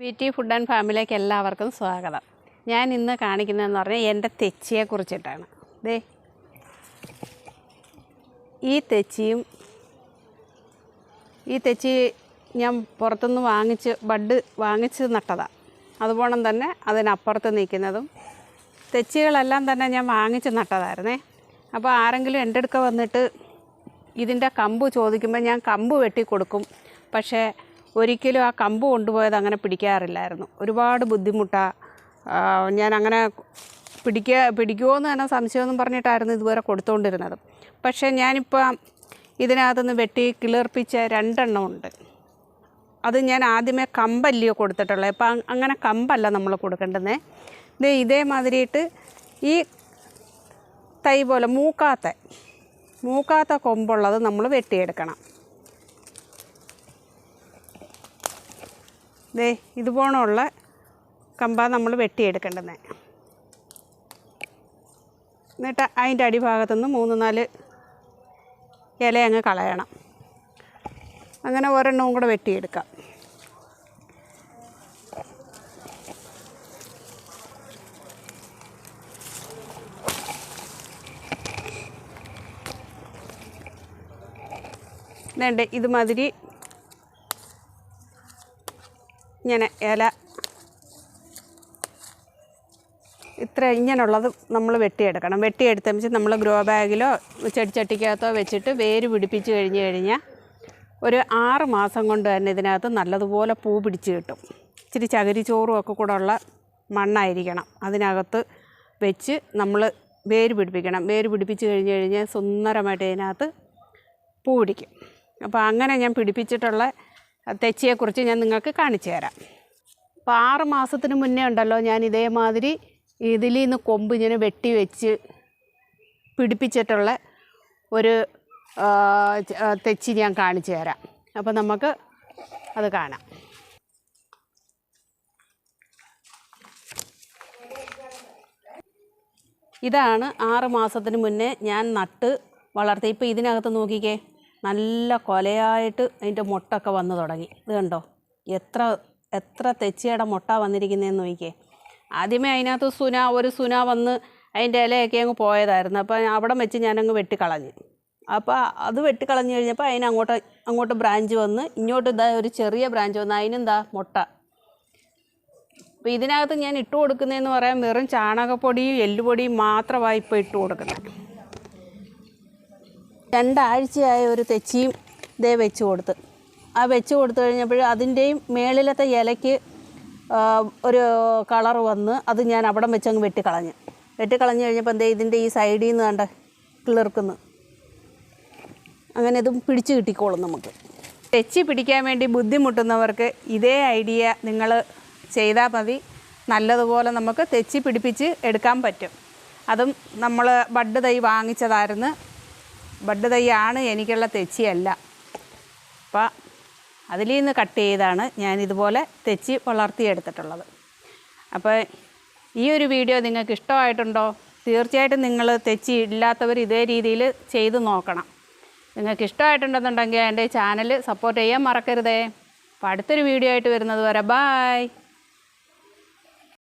V T food and ഫാമിലിയിലേക്ക് എല്ലാവർക്കും സ്വാഗതം. ഞാൻ ഇന്ന് കാണിക്കുന്നതെന്ന് പറഞ്ഞാൽ എന്റെ തെച്ചിയെ കുറിച്ചിട്ടാണ് ദേ ഈ തെച്ചിയും ഈ തെച്ചി ഞാൻ പുറത്തുനിന്ന് വാങ്ങിച്ച് ബഡ് വാങ്ങിച്ച് നട്ടതാണ് അതുപോലെ തന്നെ അതിനപ്പുറത്ത് നിൽക്കുന്നതും തെച്ചികളെല്ലാം തന്നെ ഞാൻ വാങ്ങിച്ച് നട്ടതായിരുന്നേ. അപ്പോൾ ആരെങ്കിലും എന്റെ അടുക്ക വന്നിട്ട് ഇതിന്റെ കമ്പ് ചോദിക്കുമ്പോൾ ഞാൻ കമ്പ് വെട്ടി കൊടുക്കും. പക്ഷേ ഒരിക്കലും ആ കമ്പ് കൊണ്ടുപോയത് അങ്ങനെ പിടിക്കാറില്ലായിരുന്നു. ഒരുപാട് ബുദ്ധിമുട്ടാണ് ഞാൻ അങ്ങനെ പിടിക്കുക പിടിക്കുമോ എന്ന് തന്നെ സംശയമൊന്നും പറഞ്ഞിട്ടായിരുന്നു ഇതുവരെ കൊടുത്തുകൊണ്ടിരുന്നത് പക്ഷേ ഞാനിപ്പോൾ ഇതിനകത്തുനിന്ന് വെട്ടി കിളിർപ്പിച്ച രണ്ടെണ്ണം ഉണ്ട്. അത് ഞാൻ ആദ്യമേ കമ്പല്ലയോ കൊടുത്തിട്ടുള്ളത് അപ്പം അങ്ങനെ കമ്പല്ല നമ്മൾ കൊടുക്കേണ്ടത് ഇത് ഇതേമാതിരിയിട്ട് ഈ തൈ പോലെ മൂക്കാത്ത മൂക്കാത്ത കൊമ്പുള്ളത് നമ്മൾ വെട്ടിയെടുക്കണം. ദേ ഇതുപോലുള്ള കമ്പ നമ്മൾ വെട്ടിയെടുക്കേണ്ടത് എന്നിട്ട് അതിന്റെ അടിഭാഗത്തുനിന്ന് മൂന്ന് നാല് ഇല അങ്ങ് കളയണം. അങ്ങനെ ഒരെണ്ണവും കൂടെ വെട്ടിയെടുക്കാം. വേണ്ട ഇതുമാതിരി ഇങ്ങനെ ഇല. ഇത്ര ഇങ്ങനെയുള്ളത് നമ്മൾ വെട്ടിയെടുക്കണം. വെട്ടിയെടുത്ത വെച്ച് നമ്മൾ ഗ്രോ ബാഗിലോ ചെടിച്ചട്ടിക്കകത്തോ വെച്ചിട്ട് വേര് പിടിപ്പിച്ച് കഴിഞ്ഞ് കഴിഞ്ഞാൽ ഒരു ആറ് മാസം കൊണ്ട് തന്നെ ഇതിനകത്ത് നല്ലതുപോലെ പൂ പിടിച്ച് കിട്ടും. ഇച്ചിരി ചകിരിച്ചോറും ഒക്കെ കൂടെ ഉള്ള മണ്ണായിരിക്കണം. അതിനകത്ത് വെച്ച് നമ്മൾ വേര് പിടിപ്പിക്കണം. വേര് പിടിപ്പിച്ച് കഴിഞ്ഞ് കഴിഞ്ഞാൽ സുന്ദരമായിട്ട് ഇതിനകത്ത് പൂ പിടിക്കും. അപ്പോൾ അങ്ങനെ ഞാൻ പിടിപ്പിച്ചിട്ടുള്ള തെച്ചിയെക്കുറിച്ച് ഞാൻ നിങ്ങൾക്ക് കാണിച്ചു തരാം. അപ്പോൾ ആറ് മാസത്തിന് മുന്നേ ഉണ്ടല്ലോ ഞാൻ ഇതേമാതിരി ഇതിൽ നിന്ന് കൊമ്പ് ഇങ്ങനെ വെട്ടി വെച്ച് പിടിപ്പിച്ചിട്ടുള്ള ഒരു തെച്ചി ഞാൻ കാണിച്ചു തരാം. അപ്പോൾ നമുക്ക് അത് കാണാം. ഇതാണ് ആറ് മാസത്തിന് മുന്നേ ഞാൻ നട്ട് വളർത്തി ഇപ്പോൾ ഇതിനകത്ത് നോക്കിക്കേ. നല്ല കൊലയായിട്ട് അതിന്റെ മുട്ടൊക്കെ വന്നു തുടങ്ങി. ഇത് കണ്ടോ? എത്ര എത്ര തെച്ചിയുടെ മുട്ട വന്നിരിക്കുന്നതെന്ന് നോക്കിയേ. ആദ്യമേ അതിനകത്ത് സുന ഒരു സുന വന്ന് അതിന്റെ ഇലയൊക്കെ അങ്ങ് പോയതായിരുന്നു. അപ്പോൾ അവിടെ വെച്ച് ഞാനങ്ങ് വെട്ടിക്കളഞ്ഞു. അപ്പോൾ അത് വെട്ടിക്കളഞ്ഞ് കഴിഞ്ഞപ്പോൾ അതിന് അങ്ങോട്ട് അങ്ങോട്ട് ബ്രാഞ്ച് വന്ന് ഇങ്ങോട്ട് ഇതാ ഒരു ചെറിയ ബ്രാഞ്ച് വന്ന് അതിനെന്താ? മുട്ട. അപ്പോൾ ഇതിനകത്ത് ഞാൻ ഇട്ട് കൊടുക്കുന്നതെന്ന് പറയാൻ വെറും ചാണകപ്പൊടിയും എല്ലുപൊടിയും മാത്രമായി ഇപ്പോൾ ഇട്ട് കൊടുക്കുന്നത് രണ്ടാഴ്ചയായ ഒരു തെച്ചിയും ഇതേ വെച്ച് കൊടുത്ത്. ആ വെച്ച് കൊടുത്തു കഴിഞ്ഞപ്പോൾ അതിന്റെയും മേളിലത്തെ ഇലയ്ക്ക് ഒരു കളർ വന്ന് അത് ഞാൻ അവിടെ വെച്ചങ്ങ് വെട്ടിക്കളഞ്ഞ്. വെട്ടിക്കളഞ്ഞ് കഴിഞ്ഞപ്പോൾ എന്തേ ഇതിന്റെ ഈ സൈഡിൽ നിന്ന് കണ്ട കിളിർക്കുന്നു അങ്ങനെ ഇതും പിടിച്ച് കിട്ടിക്കോളും നമുക്ക്. തെച്ചി പിടിക്കാൻ വേണ്ടി ബുദ്ധിമുട്ടുന്നവർക്ക് ഇതേ ഐഡിയ നിങ്ങൾ ചെയ്താൽ മതി. നല്ലതുപോലെ നമുക്ക് തെച്ചി പിടിപ്പിച്ച് എടുക്കാൻ പറ്റും. അതും നമ്മൾ ബഡ് തൈ വാങ്ങിച്ചതായിരുന്നു. ബഡ് തൈയാണ് എനിക്കുള്ള തെച്ചിയല്ല. അപ്പോൾ അതിൽ നിന്ന് കട്ട് ചെയ്താണ് ഞാൻ ഇതുപോലെ തെച്ചി വളർത്തിയെടുത്തിട്ടുള്ളത്. അപ്പോൾ ഈ ഒരു വീഡിയോ നിങ്ങൾക്ക് ഇഷ്ടമായിട്ടുണ്ടോ തീർച്ചയായിട്ടും നിങ്ങൾ തെച്ചി ഇല്ലാത്തവർ ഇതേ രീതിയിൽ ചെയ്ത് നോക്കണം. നിങ്ങൾക്ക് ഇഷ്ടമായിട്ടുണ്ടെന്നുണ്ടെങ്കിൽ എന്റെ ചാനൽ സപ്പോർട്ട് ചെയ്യാൻ മറക്കരുതേ. അപ്പോൾ അടുത്തൊരു വീഡിയോ ആയിട്ട് വരുന്നത് വരെ ബായ്